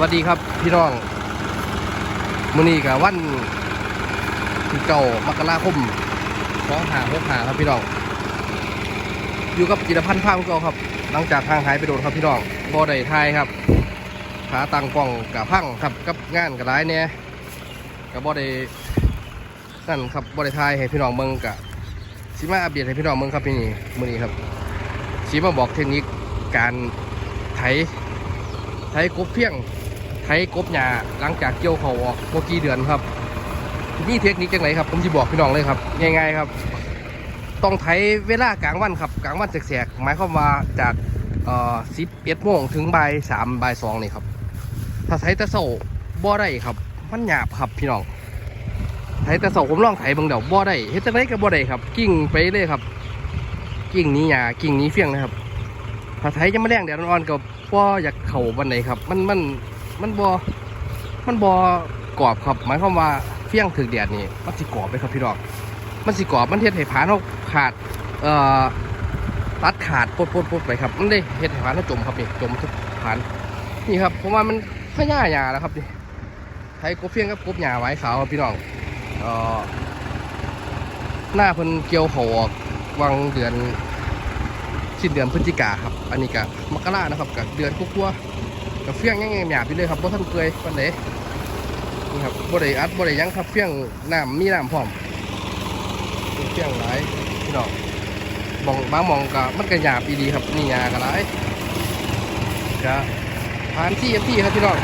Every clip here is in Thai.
วัสดีครับพี่น้องมื้อนี้กับวันที่เก่ามกราคมสองหาหกหาครับพี่น้อง อยู่กับจิตรพันธ์ภาคเก่าครับ หลังจากทางหายไปโดนครับพี่น้องบ่ได้ทายครับขาตังกล่องกับพังครับกับงานกับร้ายเนี่ยกับบ่ได้นั่นครับบ่ได้ทายให้พี่น้องเมืองกะสิมาอัปเดตให้พี่น้องเมืองครับพี่นี่มื้อนี้ครับสิมาบอกเทคนิคการไถไถกบเพียง ไถกบหญ้าหลังจากเกี่ยวเขาออกเมื่อกี่เดือนครับนี่เทคนิคจังไหนครับผมจะบอกพี่น้องเลยครับง่ายๆครับ ต้องไถเวลากลางวันครับกลางวันแสกๆหมายความว่าจากเอ่อสิบเอ็ดโมงถึงบ่ายสามบ่ายสองนี่ครับ ถ้าไถแตะเสาบ่ได้ครับ มันหยาบครับพี่น้องไถแตะเสาผมลองไถบิ่งเดี๋ยวบ่ได้เฮ็ดจังไดก็บ่ได้ครับ กิ่งไปเลยครับ กิ่งนี้หญ้ากิ่งนี้เฟี้ยงนะครับถ้าไถจะมาแรงแดดอ่อนๆก็บ่ออยากเข่าบันไดครับ มันมัน มันบ่มันบ่กรอบครับหมายความว่าเฟี้ยงถึกแดดนี่มันสิกรอบไปครับพี่น้องมันสิกรอบมันเฮ็ดให้ผานเราขาดเอ่อตัดขาดปดปดปดไปครับมันได้เฮ็ดให้ผานเราจมครับนี่จมทุกผานนี่ครับผมว่ามันพญ่าหยาแล้วครับนี่ไถกบเฟี้ยงกับกบหญ้าไว้ขาวครับพี่น้องเอ่อหน้าเพิ่นเกี่ยวเขาออกวังเดือนสิ้นเดือนพฤศจิกาครับ อันนี้ก็มกรานะครับกับเดือนกุ๊กๆ กับเฟี้ยงยังงหยาบอยู่เลยครับบ่ทันเปื่อยปานใดนี่ครับบ่ได้อัดบ่ได้ยังครับเฟี้ยงน้ำมีน้ำพร้อมเฟี้ยงหลายพี่น้องมองบางมองก็มันก็หยาบอีดีครับนี่หยาก็หลายก็ผ่านที่ที่ครับพี่น้อง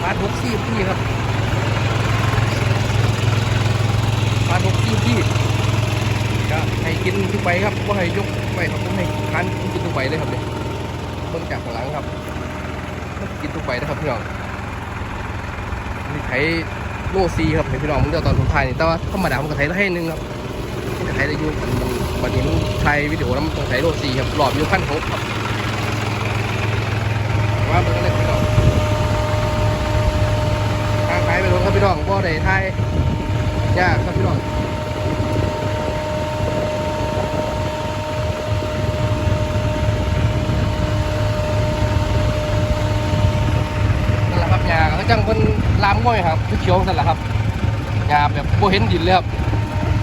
ผ่านหกที่ที่ครับผ่านหกที่ที่ก็ให้กินทุกใบครับว่าให้ยกไปครับผมให้ทานกินทุกใบเลยครับเนี่ย บิ่งจากข้างหลังครับกินทุกใบนะครับพี่น้องนี่ไถโลซีครับพี่น้องมึงเดียวตอนผมถ่ายนี่แต่ว่าธรรมดาผมก็ไถได้ให้หนึงครับไถได้อยู่มันมันวันนี้มันถ่ายวิดีโอแล้วมันต้องไถโลซีครับหลอดอยู่ขั้นหกครับว่าเบิ่งเลยพี่น้องทางไถไปลงครับพี่น้องบ่ได้ถ่ายยากครับพี่น้อง นั่นแหละครับหญ้า ก็จังเป็นลามง่อยครับคือเขียวนั่นแหละครับหยาแบบโบเห็นดินเลยครับ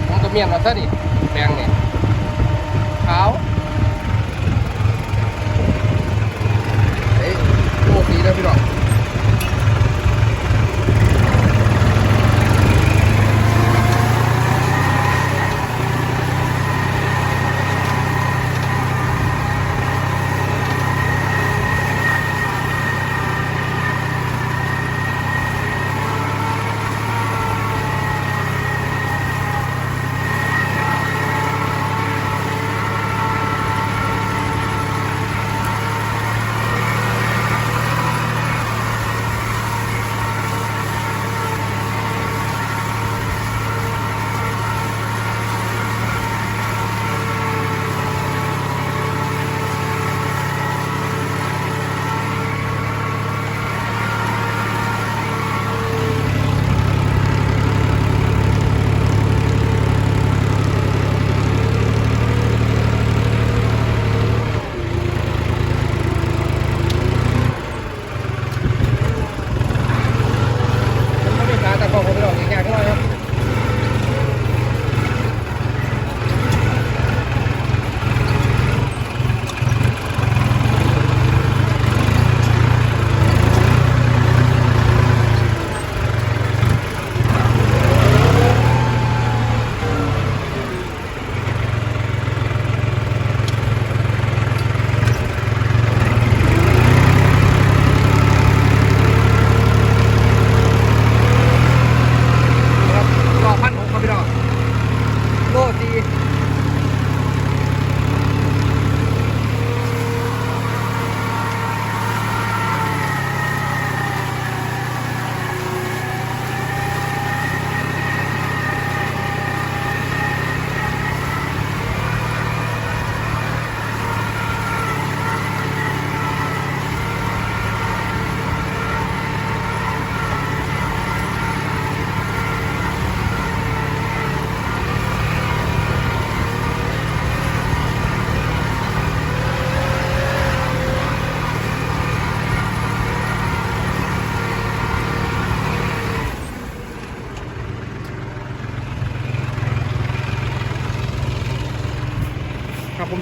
ผมก็เมียนเอาซะนี่แปลงนี่ยขาวเฮ้ยโชคดีนะพี่น้อง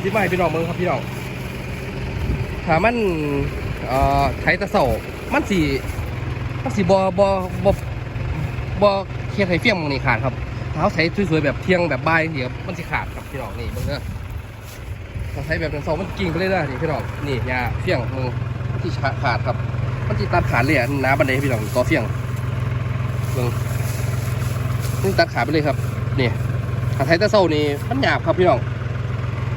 สิมาให้พี่น้องเบิ่งครับพี่น้องถ้ามันเอ่อไถตะเสามันสิมันสิบ่บ่บ่บ่เคียงไถเฟี้ยงมองนี่ขาดครับถ้าเขาใช้สวยๆแบบเที่ยงแบบใบ่ายนี่ครับมันสิขาดครับพี่น้องนี่เบิ่งเด้อถ้าใช้แบบนั้นเสามันกิ่งไปเลยนะนี่พี่น้องนี่ยาเฟี้ยงมึงมันสิขาดครับ มันสิตัดขาดเลยอะน้าบันไดพี่น้องต่อเฟี้ยงเบิ่งนี่ตัดขาดไปเลยครับนี่ถ้าไถตะเสานี่มันหยาบครับพี่น้อง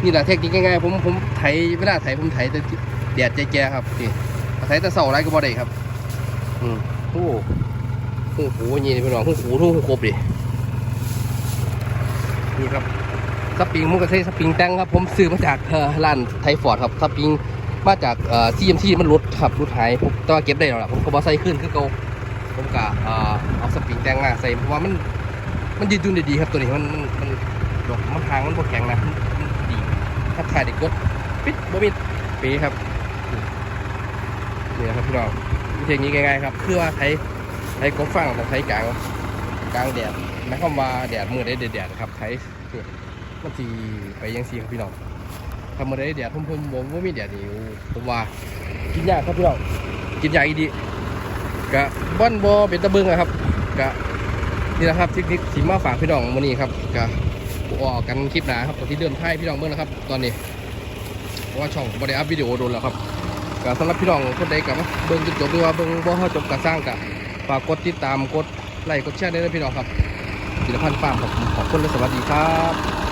นี่แหละเทคนิคง่ายๆผมผมไถเวลาไถผมไถแต่แดดแก่ๆครับนี่ไถแต่เสาไรก็บ่ได้ครับ อืมโอ้โหโอ้โหนี่พี่น้องโอ้โหทุ่งครบดินี่ครับสปริงมันก็ใช้สปริงแตงครับ ผมซื้อมาจากเอ่อร้านไทฟอร์ดครับสปริงมาจากเอ่อซีเอ็มซีมันรุดครับรุดหายผมแต่ว่าเก็บได้แล้วล่ะผมก็บอใส่ขึ้นคือเก่าผมก็เออเอาสปริงแตงมาใส่เพราะว่ามันมันยืดยุ่นได้ดีครับตัวนี้มันมันมันดอกมันทางมันบ่แข็งนะ ถ้าถ่ายได้กดปิดบ่มิดปีครับนี่นะครับพี่น้องวิธีนี้ง่ายๆครับคือว่าใช้ใช้กบฟังแต่ใช้กลางกลางแดดหมายความว่าแดดมือได้แดดครับใช้นี่มันสีไปยังสีครับพี่น้องถ้ามือได้แดดผมผมผมว่ามีแดดนี่ผมว่ากินยากครับพี่น้องกินยากอีดีกะบ้อนบอเป็นตะเบิงอะครับกะนี่นะครับทคนิคที่มาฝากพี่น้องวันนี้ครับกะ ออกกันคลิปหนาครับตอนที่เดินไพ่พี่น้องเมื่อนะครับ ตอนนี้เพราะว่าช่องบริอัพวิดีโอโดนแล้วครับก็สำหรับพี่น้องคนใดกับเบิ้งจนจบหรือว่าเบิ้งบ่ฮอดจบกระสร้างกับฝากกดติดตามกดไลค์กดแชร์ด้วยนะพี่น้องครับสิรพันธ์ฟาร์มขอบคุณและสวัสดีครับ